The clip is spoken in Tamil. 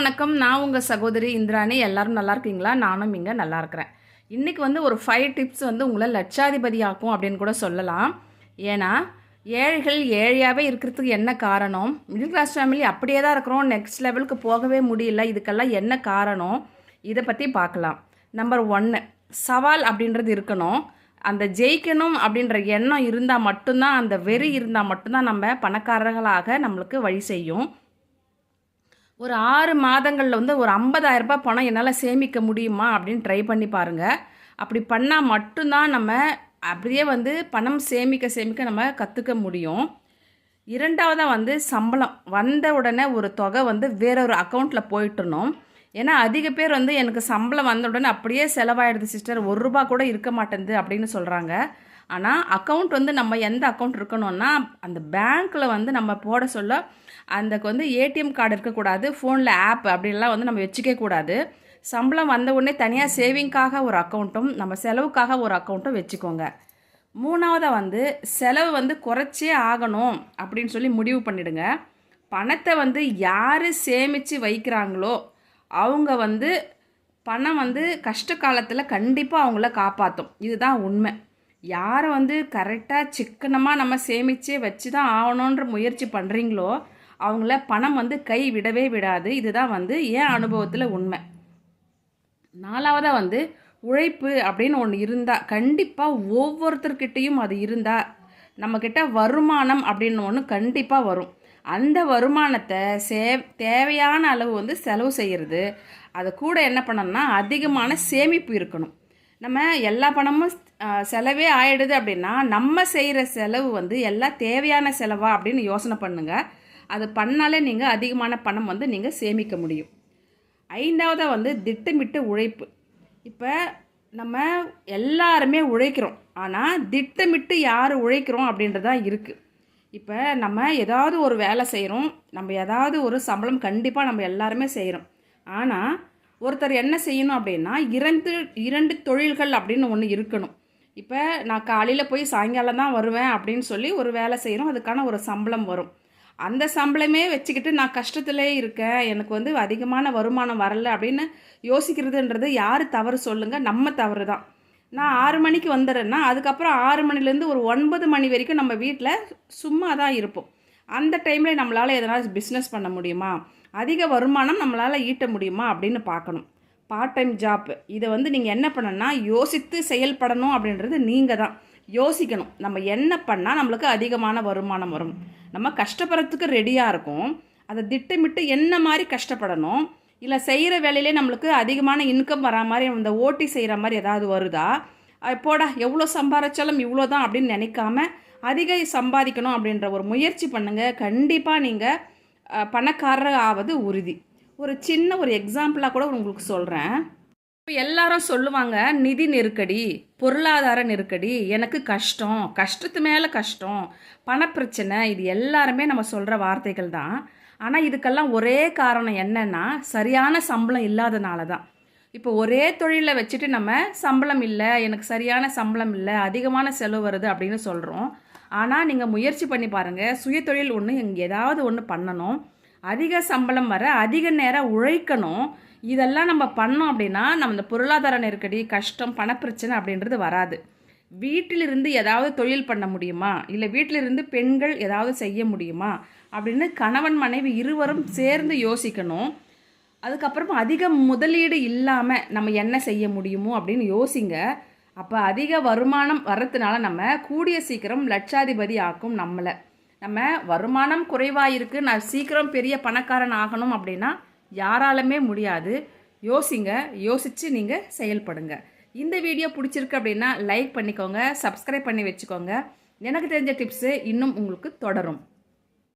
வணக்கம். நான் உங்கள் சகோதரி இந்திராணி. எல்லாரும் நல்லா இருக்கீங்களா? நானும் இங்கே நல்லா இருக்கிறேன். இன்றைக்கி வந்து ஒரு ஃபைவ் டிப்ஸ் வந்து உங்களை லட்சாதிபதியாக்கும் அப்படின்னு கூட சொல்லலாம். ஏன்னா ஏழைகள் ஏழையாகவே இருக்கிறதுக்கு என்ன காரணம்? மிடில் கிளாஸ் ஃபேமிலி அப்படியே தான் இருக்கிறோம். நெக்ஸ்ட் லெவலுக்கு போகவே முடியல. இதுக்கெல்லாம் என்ன காரணம்? இதை பற்றி பார்க்கலாம். நம்பர் ஒன்று சவால் அப்படின்றது இருக்கணும். அந்த ஜெயிக்கணும் அப்படின்ற எண்ணம் இருந்தால் மட்டும்தான் அந்த வெறி இருந்தால் மட்டும்தான் நம்ம பணக்காரர்களாக நம்மளுக்கு வழி செய்யும். ஒரு ஆறு மாதங்களில் வந்து ஒரு 50000 ரூபாய் பணம் என்னால் சேமிக்க முடியுமா அப்படின்னு ட்ரை பண்ணி பாருங்கள் அப்படி பண்ணால் மட்டும்தான் நம்ம அப்படியே வந்து பணம் சேமிக்க சேமிக்க நம்ம கற்றுக்க முடியும். இரண்டாவதாக வந்து சம்பளம். வந்த உடனே ஒரு தொகை வந்து வேற ஒரு அக்கௌண்ட்டில் போயிட்டணும் ஏன்னா அதிக பேர் வந்து எனக்கு சம்பளம் வந்த உடனே அப்படியே செலவாயிடுது சிஸ்டர் ஒரு ரூபா கூட இருக்க மாட்டேங்குது அப்படின்னு சொல்கிறாங்க ஆனால் அக்கௌண்ட் வந்து நம்ம எந்த அக்கௌண்ட் இருக்கணும்னா அந்த பேங்க்கில் வந்து நம்ம போட சொல்ல அந்த வந்து ஏடிஎம் கார்டு இருக்கக்கூடாது ஃபோனில் ஆப் அப்படின்லாம் வந்து நம்ம வச்சுக்க கூடாது. சம்பளம் வந்த உடனே தனியாக சேவிங்காக ஒரு அக்கௌண்ட்டும் நம்ம செலவுக்காக ஒரு அக்கௌண்ட்டும் வச்சுக்கோங்க. மூணாவதாக வந்து செலவு வந்து குறைச்சே ஆகணும் அப்படின்னு சொல்லி முடிவு பண்ணிடுங்க. பணத்தை வந்து யார் சேமித்து வைக்கிறாங்களோ அவங்க வந்து பணம் வந்து கஷ்ட காலத்தில் கண்டிப்பாக அவங்கள காப்பாற்றும் இதுதான் உண்மை. யாரை வந்து கரெக்டாக சிக்கனமாக நம்ம சேமித்தே வச்சு தான் ஆகணுன்ற முயற்சி பண்ணுறீங்களோ அவங்கள பணம் வந்து கை விடவே விடாது. இதுதான் வந்து என் அனுபவத்தில் உண்மை. நாலாவதாக வந்து உழைப்பு அப்படின்னு ஒன்று இருந்தால் கண்டிப்பாக ஒவ்வொருத்தர்கிட்டையும் அது இருந்தால் நம்மக்கிட்ட வருமானம் அப்படின்னு ஒன்று கண்டிப்பாக வரும். அந்த வருமானத்தை சே தேவையான அளவு வந்து செலவு செய்கிறது அதை கூட என்ன பண்ணணும்னா அதிகமான சேமிப்பு இருக்கணும். நம்ம எல்லா பணமும் செலவே ஆயிடுது அப்படின்னா நம்ம செய்கிற செலவு வந்து எல்லாம் தேவையான செலவா அப்படின்னு யோசனை பண்ணுங்கள் அது பண்ணாலே நீங்கள் அதிகமான பணம் வந்து நீங்கள் சேமிக்க முடியும். ஐந்தாவதாக வந்து திட்டமிட்டு உழைப்பு. இப்போ நம்ம எல்லாருமே உழைக்கிறோம். ஆனால் திட்டமிட்டு யார் உழைக்கிறோம் அப்படின்றதான் இருக்குது இப்போ நம்ம ஏதாவது ஒரு வேலை செய்கிறோம் நம்ம ஏதாவது ஒரு சம்பளம் கண்டிப்பாக நம்ம எல்லாருமே செய்கிறோம் ஆனால் ஒருத்தர் என்ன செய்யணும் அப்படின்னா இரண்டு இரண்டு தொழில்கள் அப்படின்னு ஒன்று இருக்கணும். இப்போ நான் காலையில் போய் சாயங்காலம் தான் வருவேன் அப்படின்னு சொல்லி ஒரு வேலை செய்கிறோம் அதுக்கான ஒரு சம்பளம் வரும். அந்த சம்பளமே வச்சுக்கிட்டு நான் கஷ்டத்திலே இருக்கேன். எனக்கு வந்து அதிகமான வருமானம் வரல அப்படின்னு யோசிக்கிறதுன்றது யார் தவறு சொல்லுங்கள் நம்ம தவறு தான். நான் ஆறு மணிக்கு வந்துடுறேன்னா அதுக்கப்புறம் ஆறு மணிலேருந்து ஒரு ஒன்பது மணி வரைக்கும் நம்ம வீட்டில் சும்மா தான் இருப்போம். அந்த டைமில் நம்மளால் எதனால் பிஸ்னஸ் பண்ண முடியுமா? அதிக வருமானம் நம்மளால் ஈட்ட முடியுமா அப்படின்னு பார்க்கணும். பார்ட் டைம் ஜாப் இதை வந்து நீங்கள் என்ன பண்ணணும்னா யோசித்து செயல்படணும் அப்படின்றது நீங்கள் தான். யோசிக்கணும். நம்ம என்ன பண்ணால் நம்மளுக்கு அதிகமான வருமானம் வரும். நம்ம கஷ்டப்படுறதுக்கு ரெடியாக இருக்கும். அதை திட்டமிட்டு என்ன மாதிரி கஷ்டப்படணும்? இல்லை செய்கிற வேலையிலே நம்மளுக்கு அதிகமான இன்கம் வரா மாதிரி இந்த ஓட்டி செய்கிற மாதிரி ஏதாவது வருதா? போடா எவ்வளோ சம்பாதிச்சாலும் இவ்வளோ தான் அப்படின்னு நினைக்காம அதிக சம்பாதிக்கணும் அப்படின்ற ஒரு முயற்சி பண்ணுங்கள் கண்டிப்பாக நீங்கள் பணக்காரர் ஆவது உறுதி. ஒரு சின்ன ஒரு எக்ஸாம்பிளாக கூட உங்களுக்கு சொல்கிறேன் இப்போ எல்லாரும் சொல்லுவாங்க நிதி நெருக்கடி பொருளாதார நெருக்கடி எனக்கு கஷ்டம் கஷ்டத்து மேலே கஷ்டம் பணப்பிரச்சனை இது எல்லாருமே நம்ம சொல்கிற வார்த்தைகள் தான். ஆனால் இதுக்கெல்லாம் ஒரே காரணம் என்னன்னா சரியான சம்பளம் இல்லாதனால தான். இப்போ ஒரே தொழிலை வச்சுட்டு நம்ம சம்பளம் இல்லை எனக்கு சரியான சம்பளம் இல்லை அதிகமான செலவு வருது அப்படின்னு சொல்கிறோம் ஆனால் நீங்கள் முயற்சி பண்ணி பாருங்கள் சுயதொழில் ஒன்று இங்கே ஏதாவது ஒன்று பண்ணணும். அதிக சம்பளம் வர அதிக நேரம் உழைக்கணும். இதெல்லாம் நம்ம பண்ணோம் அப்படின்னா நம்ம இந்த பொருளாதார நெருக்கடி கஷ்டம் பணப்பிரச்சனை அப்படின்றது வராது. வீட்டிலிருந்து ஏதாவது தொழில் பண்ண முடியுமா? இல்லை வீட்டிலிருந்து பெண்கள் ஏதாவது செய்ய முடியுமா? அப்படின்னு கணவன் மனைவி இருவரும் சேர்ந்து யோசிக்கணும். அதுக்கப்புறமா அதிக முதலீடு இல்லாமல் நம்ம என்ன செய்ய முடியுமோ அப்படின்னு யோசிங்க. அப்போ அதிக வருமானம் வர்றதுனால நம்ம கூடிய சீக்கிரம் லட்சாதிபதி ஆக்கும் நம்மளை. நம்ம வருமானம் குறைவாக இருக்குது நான் சீக்கிரம் பெரிய பணக்காரன் ஆகணும் அப்படின்னா யாராலுமே முடியாது. யோசிங்க யோசித்து நீங்கள் செயல்படுங்க. இந்த வீடியோ பிடிச்சிருக்கு அப்படின்னா லைக் பண்ணிக்கோங்க சப்ஸ்கிரைப் பண்ணி வச்சுக்கோங்க. எனக்கு தெரிஞ்ச டிப்ஸு இன்னும் உங்களுக்கு தொடரும்.